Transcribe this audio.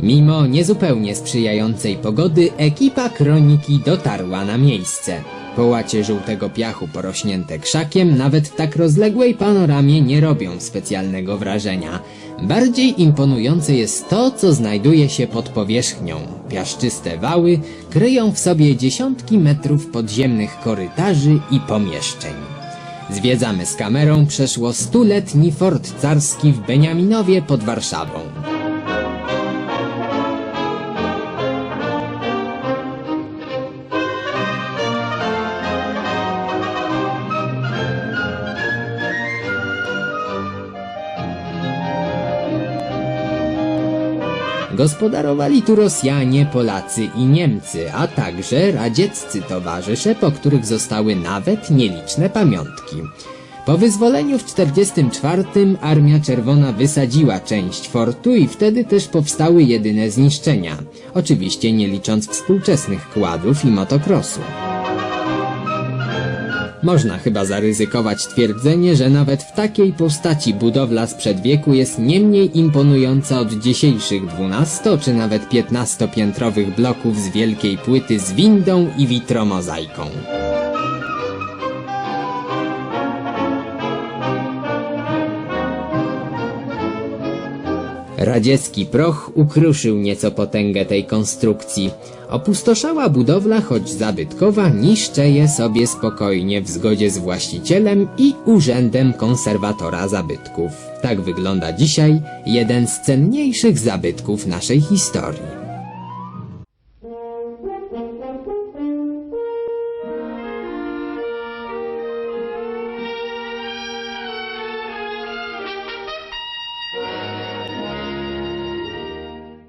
Mimo niezupełnie sprzyjającej pogody, ekipa kroniki dotarła na miejsce. Połacie żółtego piachu porośnięte krzakiem nawet w tak rozległej panoramie nie robią specjalnego wrażenia. Bardziej imponujące jest to, co znajduje się pod powierzchnią. Piaszczyste wały kryją w sobie dziesiątki metrów podziemnych korytarzy i pomieszczeń. Zwiedzamy z kamerą przeszło stuletni fort carski w Beniaminowie pod Warszawą. Gospodarowali tu Rosjanie, Polacy i Niemcy, a także radzieccy towarzysze, po których zostały nawet nieliczne pamiątki. Po wyzwoleniu w 1944 Armia Czerwona wysadziła część fortu i wtedy też powstały jedyne zniszczenia. Oczywiście nie licząc współczesnych kładów i motokrosu. Można chyba zaryzykować twierdzenie, że nawet w takiej postaci budowla sprzed wieku jest nie mniej imponująca od dzisiejszych 12 czy nawet 15-piętrowych bloków z wielkiej płyty z windą i witromozaiką. Radziecki proch ukruszył nieco potęgę tej konstrukcji. Opustoszała budowla, choć zabytkowa, niszczeje sobie spokojnie w zgodzie z właścicielem i urzędem konserwatora zabytków. Tak wygląda dzisiaj jeden z cenniejszych zabytków naszej historii.